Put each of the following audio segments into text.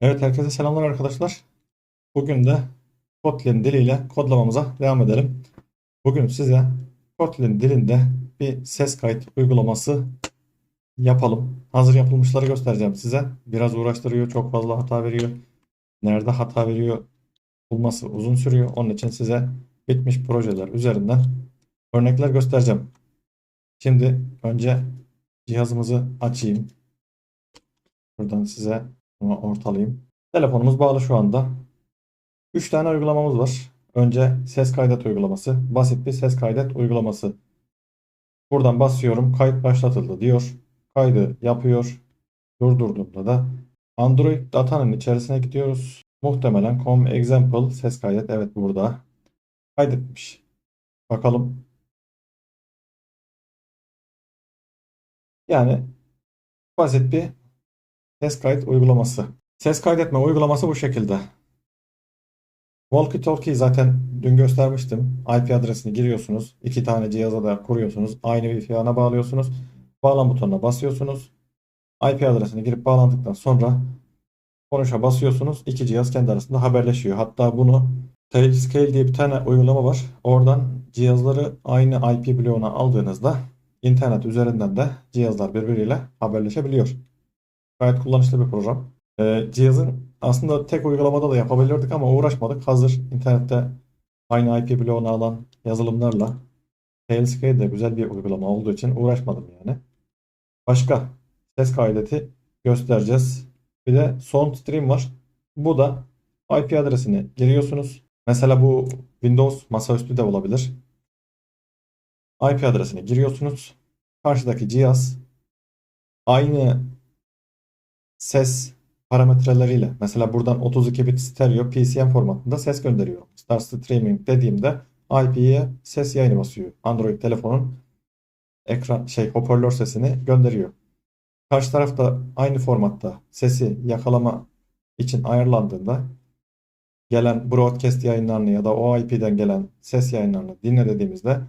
Evet herkese selamlar arkadaşlar. Bugün de Kotlin diliyle kodlamamıza devam edelim. Bugün size Kotlin dilinde bir ses kayıt uygulaması yapalım. Hazır yapılmışları göstereceğim size. Biraz uğraştırıyor, çok fazla hata veriyor. Nerede hata veriyor bulması uzun sürüyor. Onun için size bitmiş projeler üzerinden örnekler göstereceğim. Şimdi önce cihazımızı açayım. Buradan size bunu ortalayayım. Telefonumuz bağlı şu anda. 3 tane uygulamamız var. Önce ses kaydet uygulaması. Basit bir ses kaydet uygulaması. Buradan basıyorum. Kayıt başlatıldı diyor. Kaydı yapıyor. Durdurduğumda da Android datanın içerisine gidiyoruz. Muhtemelen com example ses kaydet. Evet burada. Kaydetmiş. Bakalım. Yani basit bir ses kayıt uygulaması. Ses kaydetme uygulaması bu şekilde. Walkie Talkie zaten dün göstermiştim. IP adresini giriyorsunuz. iki tane cihaza da kuruyorsunuz. Aynı Wi-Fi ağına bağlıyorsunuz. Bağlan butonuna basıyorsunuz. IP adresini girip bağlandıktan sonra konuşa basıyorsunuz. İki cihaz kendi arasında haberleşiyor. Hatta bunu Tailscale diye bir tane uygulama var. Oradan cihazları aynı IP bloğuna aldığınızda internet üzerinden de cihazlar birbiriyle haberleşebiliyor. Gayet kullanışlı bir program. Ee, cihazın aslında tek uygulamada da yapabilirdik ama uğraşmadık. Hazır internette aynı IP bloğunu alan yazılımlarla Tailscale de güzel bir uygulama olduğu için uğraşmadım yani. Başka ses kaydeti göstereceğiz. Bir de SoundStream var. Bu da IP adresini giriyorsunuz. Mesela bu Windows masaüstü de olabilir. IP adresini giriyorsunuz. Karşıdaki cihaz aynı ses parametreleriyle mesela buradan 32 bit stereo PCM formatında ses gönderiyor. Start Streaming dediğimde IP'ye ses yayını basıyor. Android telefonun ekran şey hoparlör sesini gönderiyor. Karşı tarafta aynı formatta sesi yakalama için ayarlandığında gelen broadcast yayınlarını ya da o IP'den gelen ses yayınlarını dinle dediğimizde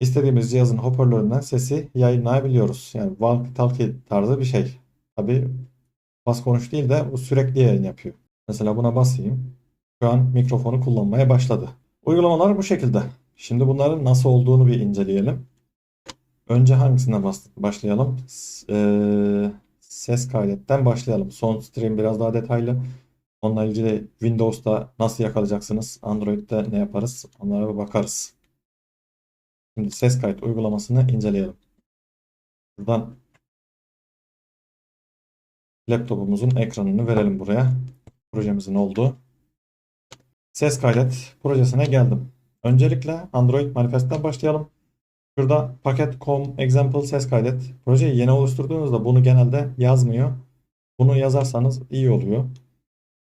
istediğimiz cihazın hoparlöründen sesi yayınlayabiliyoruz. Yani walkie-talkie tarzı bir şey. Tabii bas konuş değil de bu sürekli yayın yapıyor. Mesela buna basayım. Şu an mikrofonu kullanmaya başladı. Uygulamalar bu şekilde. Şimdi bunların nasıl olduğunu bir inceleyelim. Önce hangisine bas başlayalım? Eee, ses kaydetten başlayalım. Son stream biraz daha detaylı. Onunla ilgili Windows'ta nasıl yakalayacaksınız? Android'de ne yaparız? Onlara bir bakarız. Şimdi ses kayıt uygulamasını inceleyelim. Buradan laptopumuzun ekranını verelim buraya. Projemizin olduğu. Ses kaydet projesine geldim. Öncelikle Android manifestten başlayalım. Şurada paket com example ses kaydet. Projeyi yeni oluşturduğunuzda bunu genelde yazmıyor. Bunu yazarsanız iyi oluyor.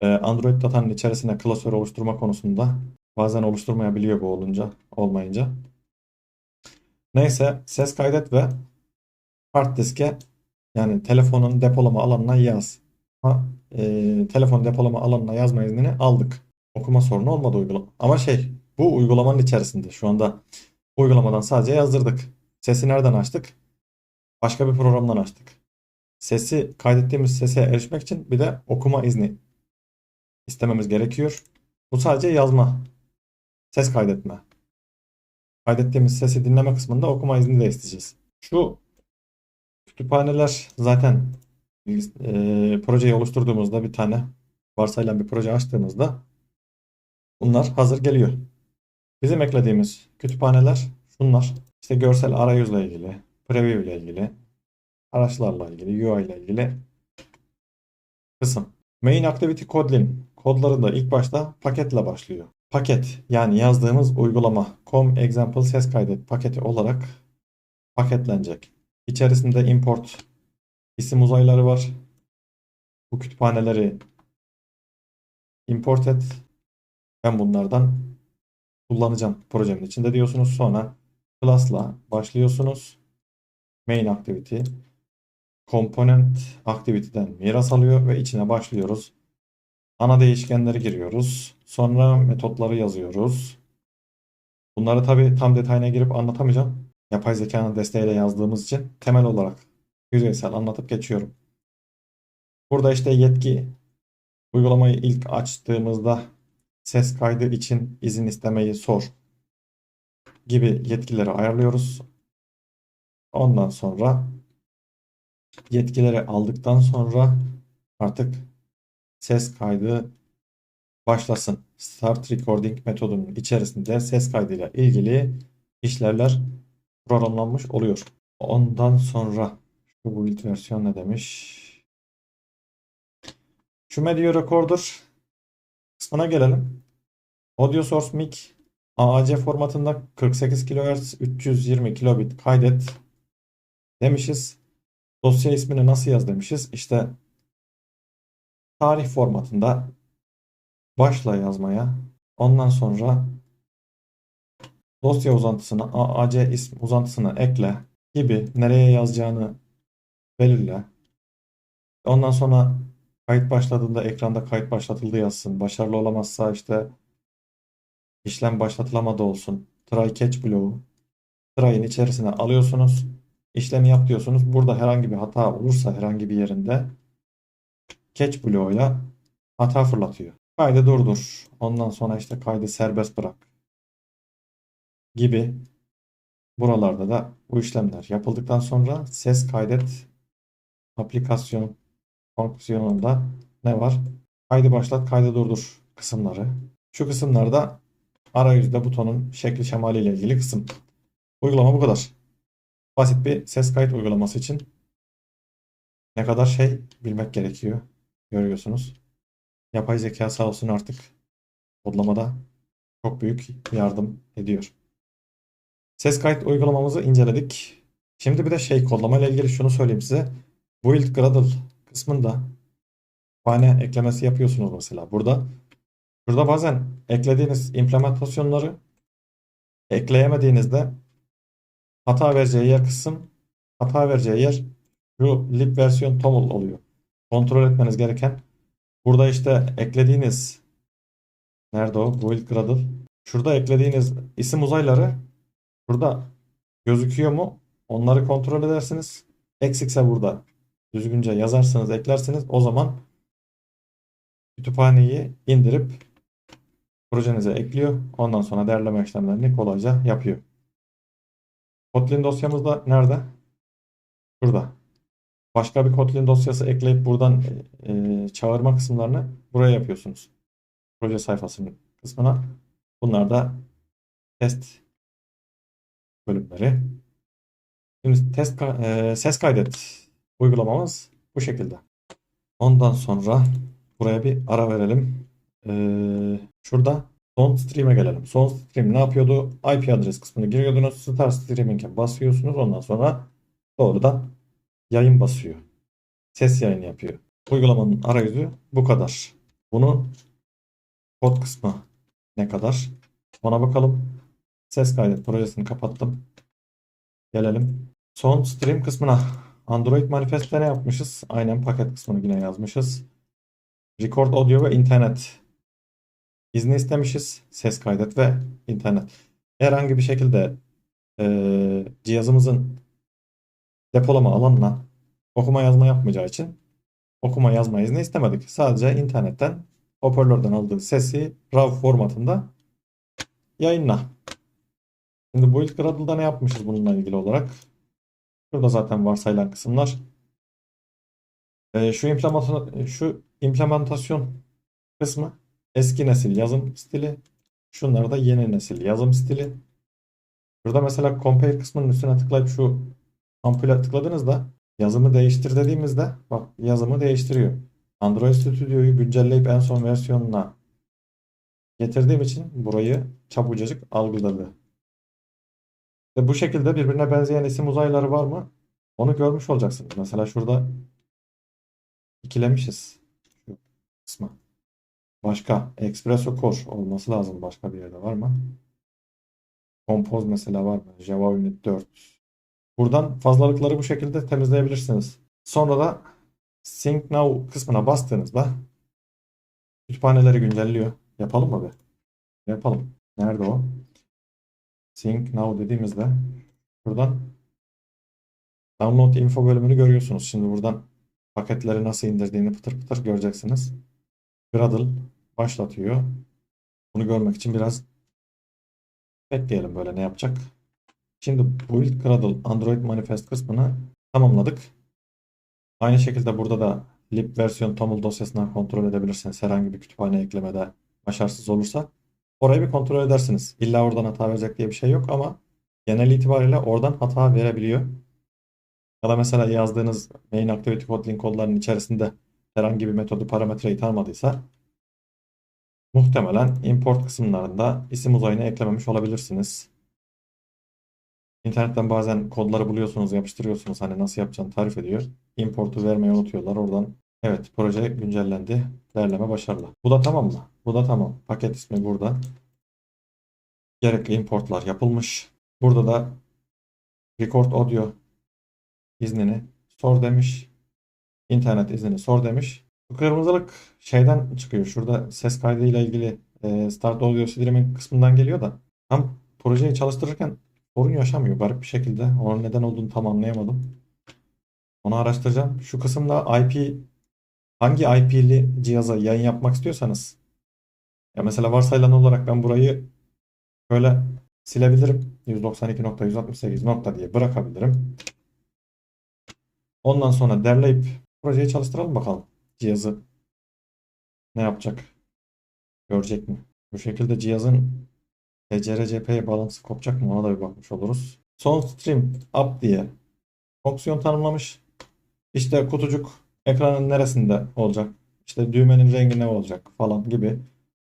Ee, Android datanın içerisine klasör oluşturma konusunda bazen oluşturmayabiliyor bu olunca, olmayınca. Neyse ses kaydet ve hard diske yani telefonun depolama alanına yaz. Ha, e, telefon depolama alanına yazma iznini aldık. Okuma sorunu olmadı uygulama. Ama şey bu uygulamanın içerisinde şu anda uygulamadan sadece yazdırdık. Sesi nereden açtık? Başka bir programdan açtık. Sesi kaydettiğimiz sese erişmek için bir de okuma izni istememiz gerekiyor. Bu sadece yazma. Ses kaydetme. Kaydettiğimiz sesi dinleme kısmında okuma izni de isteyeceğiz. Şu kütüphaneler zaten e, projeyi oluşturduğumuzda bir tane varsayılan bir proje açtığımızda bunlar hazır geliyor. Bizim eklediğimiz kütüphaneler şunlar. İşte görsel arayüzle ilgili, preview ile ilgili, araçlarla ilgili, UI ile ilgili kısım. Main Activity Kotlin kodlarında ilk başta paketle başlıyor. Paket yani yazdığımız uygulama com example ses kaydet paketi olarak paketlenecek. İçerisinde import isim uzayları var. Bu kütüphaneleri import et. Ben bunlardan kullanacağım projemin içinde diyorsunuz. Sonra class'la başlıyorsunuz. Main activity component activity'den miras alıyor ve içine başlıyoruz. Ana değişkenleri giriyoruz. Sonra metotları yazıyoruz. Bunları tabii tam detayına girip anlatamayacağım. Yapay zekanın desteğiyle yazdığımız için temel olarak yüzeysel anlatıp geçiyorum. Burada işte yetki Uygulamayı ilk açtığımızda ses kaydı için izin istemeyi sor gibi yetkileri ayarlıyoruz. Ondan sonra yetkileri aldıktan sonra artık ses kaydı başlasın. Start Recording metodunun içerisinde ses kaydıyla ilgili işlevler programlanmış oluyor. Ondan sonra şu build versiyon ne demiş? Şu Media Recorder kısmına gelelim. Audio Source Mic AAC formatında 48 kHz 320 kilobit kaydet demişiz. Dosya ismini nasıl yaz demişiz. İşte tarih formatında başla yazmaya. Ondan sonra dosya uzantısına AAC ism uzantısına ekle gibi nereye yazacağını belirle. Ondan sonra kayıt başladığında ekranda kayıt başlatıldı yazsın. Başarılı olamazsa işte işlem başlatılamadı olsun. Try catch bloğu. Try'ın içerisine alıyorsunuz. İşlemi yap diyorsunuz. Burada herhangi bir hata olursa herhangi bir yerinde catch bloğuyla hata fırlatıyor. Kaydı durdur. Ondan sonra işte kaydı serbest bırak. Gibi buralarda da bu işlemler yapıldıktan sonra ses kaydet aplikasyon fonksiyonunda ne var? Kaydı başlat, kaydı durdur kısımları. Şu kısımlarda arayüzde butonun şekli şemali ile ilgili kısım. Uygulama bu kadar. Basit bir ses kayıt uygulaması için ne kadar şey bilmek gerekiyor. Görüyorsunuz. Yapay zeka sağ olsun artık kodlamada çok büyük yardım ediyor. Ses kayıt uygulamamızı inceledik. Şimdi bir de şey kodlama ile ilgili şunu söyleyeyim size. Build Gradle kısmında kütüphane eklemesi yapıyorsunuz mesela. Burada burada bazen eklediğiniz implementasyonları ekleyemediğinizde hata vereceği yer kısım hata vereceği yer şu lib versiyon toml oluyor. Kontrol etmeniz gereken burada işte eklediğiniz nerede o? Build Gradle. Şurada eklediğiniz isim uzayları burada gözüküyor mu? Onları kontrol edersiniz. Eksikse burada düzgünce yazarsanız eklersiniz o zaman kütüphaneyi indirip projenize ekliyor. Ondan sonra derleme işlemlerini kolayca yapıyor. Kotlin dosyamız da nerede? Şurada. Başka bir Kotlin dosyası ekleyip buradan e, çağırma kısımlarını buraya yapıyorsunuz. Proje sayfasının kısmına. Bunlar da test bölümleri. Şimdi test e, ses kaydet uygulamamız bu şekilde. Ondan sonra buraya bir ara verelim. Ee, şurada son stream'e gelelim. Son stream ne yapıyordu? IP adres kısmını giriyordunuz. Start streaming'e basıyorsunuz. Ondan sonra doğrudan yayın basıyor. Ses yayını yapıyor. Uygulamanın arayüzü bu kadar. Bunun kod kısmı ne kadar? Ona bakalım. Ses kaydet projesini kapattım. Gelelim. Son stream kısmına. Android manifest'te ne yapmışız? Aynen paket kısmını yine yazmışız. Record audio ve internet izni istemişiz. Ses kaydet ve internet. Herhangi bir şekilde e, cihazımızın depolama alanına okuma yazma yapmayacağı için okuma yazma izni istemedik. Sadece internetten hoparlörden aldığı sesi RAW formatında yayınla. Şimdi Build Gradle'da ne yapmışız bununla ilgili olarak? Şurada zaten varsayılan kısımlar. Ee, şu implementasyon, şu implementasyon kısmı eski nesil yazım stili. Şunlar da yeni nesil yazım stili. Burada mesela compare kısmının üstüne tıklayıp şu ampule tıkladığınızda yazımı değiştir dediğimizde bak yazımı değiştiriyor. Android Studio'yu güncelleyip en son versiyonuna getirdiğim için burayı çabucacık algıladı. Ve bu şekilde birbirine benzeyen isim uzayları var mı? Onu görmüş olacaksınız. Mesela şurada ikilemişiz. Şu kısmı. Başka Espresso Core olması lazım. Başka bir yerde var mı? Compose mesela var mı? Java Unit 4. Buradan fazlalıkları bu şekilde temizleyebilirsiniz. Sonra da Sync Now kısmına bastığınızda kütüphaneleri güncelliyor. Yapalım mı be? Yapalım. Nerede o? Sync Now dediğimizde buradan Download info bölümünü görüyorsunuz. Şimdi buradan paketleri nasıl indirdiğini pıtır pıtır göreceksiniz. Gradle başlatıyor. Bunu görmek için biraz bekleyelim böyle ne yapacak. Şimdi Build Gradle Android Manifest kısmını tamamladık. Aynı şekilde burada da lib versiyon toml dosyasından kontrol edebilirsiniz. Herhangi bir kütüphane eklemede başarısız olursa orayı bir kontrol edersiniz. İlla oradan hata verecek diye bir şey yok ama genel itibariyle oradan hata verebiliyor. Ya da mesela yazdığınız main activity code link kodlarının içerisinde herhangi bir metodu parametreyi tanımadıysa muhtemelen import kısımlarında isim uzayını eklememiş olabilirsiniz. İnternetten bazen kodları buluyorsunuz, yapıştırıyorsunuz. Hani nasıl yapacağını tarif ediyor. Importu vermeyi unutuyorlar. Oradan evet proje güncellendi. Derleme başarılı. Bu da tamam mı? Bu da tamam. Paket ismi burada. Gerekli importlar yapılmış. Burada da record audio iznini sor demiş. İnternet iznini sor demiş. Bu kırmızılık şeyden çıkıyor. Şurada ses kaydıyla ilgili e, Start Audio Streaming kısmından geliyor da tam projeyi çalıştırırken sorun yaşamıyor garip bir şekilde. Onun neden olduğunu tam anlayamadım. Onu araştıracağım. Şu kısımda IP hangi IP'li cihaza yayın yapmak istiyorsanız ya mesela varsayılan olarak ben burayı böyle silebilirim. 192.168 nokta diye bırakabilirim. Ondan sonra derleyip projeyi çalıştıralım bakalım. Cihazı ne yapacak? Görecek mi? Bu şekilde cihazın HCRCP'ye bağlantısı kopacak mı? Ona da bir bakmış oluruz. Son stream up diye fonksiyon tanımlamış. İşte kutucuk ekranın neresinde olacak? İşte düğmenin rengi ne olacak falan gibi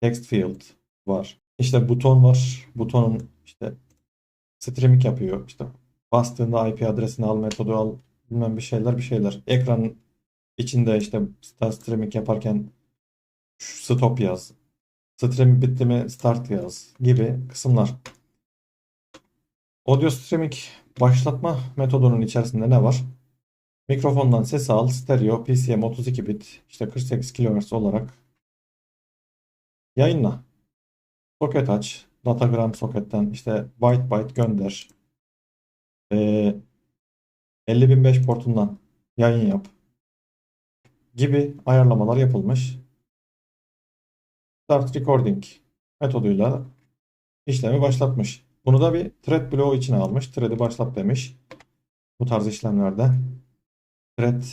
text field var. İşte buton var. Butonun işte streaming yapıyor. İşte bastığında IP adresini al, metodu al, bilmem bir şeyler bir şeyler. Ekranın içinde işte start streaming yaparken stop yaz. Stream bitti mi start yaz gibi kısımlar. Audio streaming başlatma metodunun içerisinde ne var? Mikrofondan ses al, stereo, PCM 32 bit, işte 48 kHz olarak yayınla. Soket aç, datagram soketten işte byte byte gönder. Ee, 50005 portundan yayın yap gibi ayarlamalar yapılmış. Start Recording metoduyla işlemi başlatmış. Bunu da bir thread bloğu içine almış. Thread'i başlat demiş. Bu tarz işlemlerde thread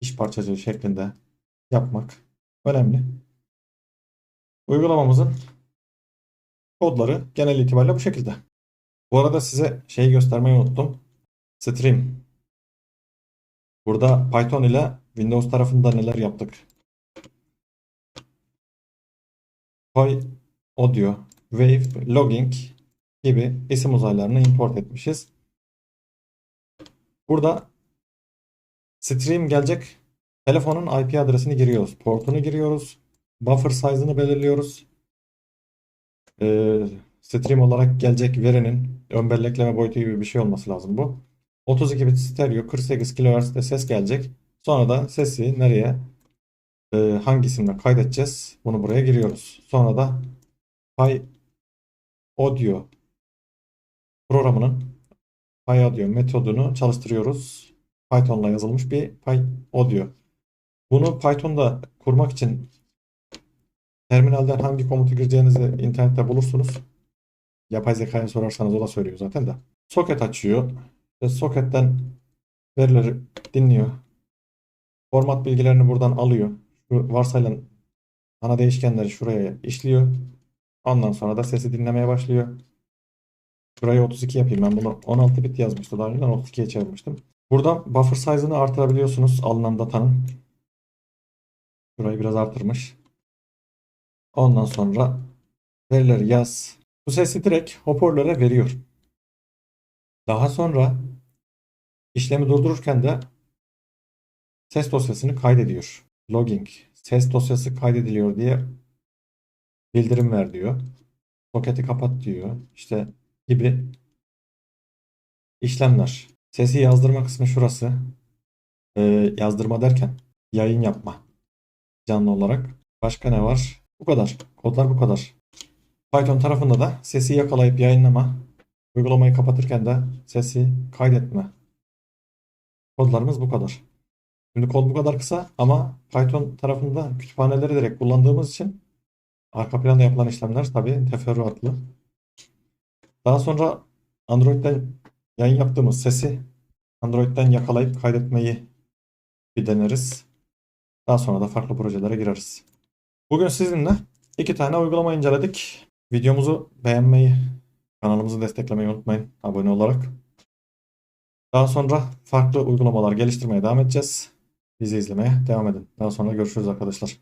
iş parçacığı şeklinde yapmak önemli. Uygulamamızın kodları genel itibariyle bu şekilde. Bu arada size şeyi göstermeyi unuttum. Stream. Burada Python ile Windows tarafında neler yaptık? Py Audio, Wave, Logging gibi isim uzaylarını import etmişiz. Burada stream gelecek telefonun IP adresini giriyoruz. Portunu giriyoruz. Buffer size'ını belirliyoruz. Ee, stream olarak gelecek verinin ön bellekleme boyutu gibi bir şey olması lazım bu. 32 bit stereo 48 kHz'de ses gelecek. Sonra da sesi nereye e, hangi isimle kaydedeceğiz? Bunu buraya giriyoruz. Sonra da Py Audio programının Py Audio metodunu çalıştırıyoruz. Python'la yazılmış bir Py Audio. Bunu Python'da kurmak için terminalden hangi komutu gireceğinizi internette bulursunuz. Yapay zekaya sorarsanız o da söylüyor zaten de. Soket açıyor. Ve soketten verileri dinliyor. Format bilgilerini buradan alıyor. Şu varsayılan ana değişkenleri şuraya işliyor. Ondan sonra da sesi dinlemeye başlıyor. Şurayı 32 yapayım. Ben bunu 16 bit yazmıştı. Daha önceden 32'ye çevirmiştim. Buradan buffer size'ını artırabiliyorsunuz alınan datanın. Şurayı biraz artırmış. Ondan sonra verileri yaz. Bu sesi direkt hoparlöre veriyor. Daha sonra işlemi durdururken de ses dosyasını kaydediyor. Logging ses dosyası kaydediliyor diye bildirim ver diyor. Soketi kapat diyor. İşte gibi işlemler. Sesi yazdırma kısmı şurası. Ee, yazdırma derken yayın yapma canlı olarak. Başka ne var? Bu kadar. Kodlar bu kadar. Python tarafında da sesi yakalayıp yayınlama, uygulamayı kapatırken de sesi kaydetme. Kodlarımız bu kadar. Şimdi kod bu kadar kısa ama Python tarafında kütüphaneleri direkt kullandığımız için arka planda yapılan işlemler tabii teferruatlı. Daha sonra Android'den yayın yaptığımız sesi Android'den yakalayıp kaydetmeyi bir deneriz. Daha sonra da farklı projelere gireriz. Bugün sizinle iki tane uygulama inceledik. Videomuzu beğenmeyi, kanalımızı desteklemeyi unutmayın abone olarak. Daha sonra farklı uygulamalar geliştirmeye devam edeceğiz. Bizi izlemeye devam edin. Daha sonra görüşürüz arkadaşlar.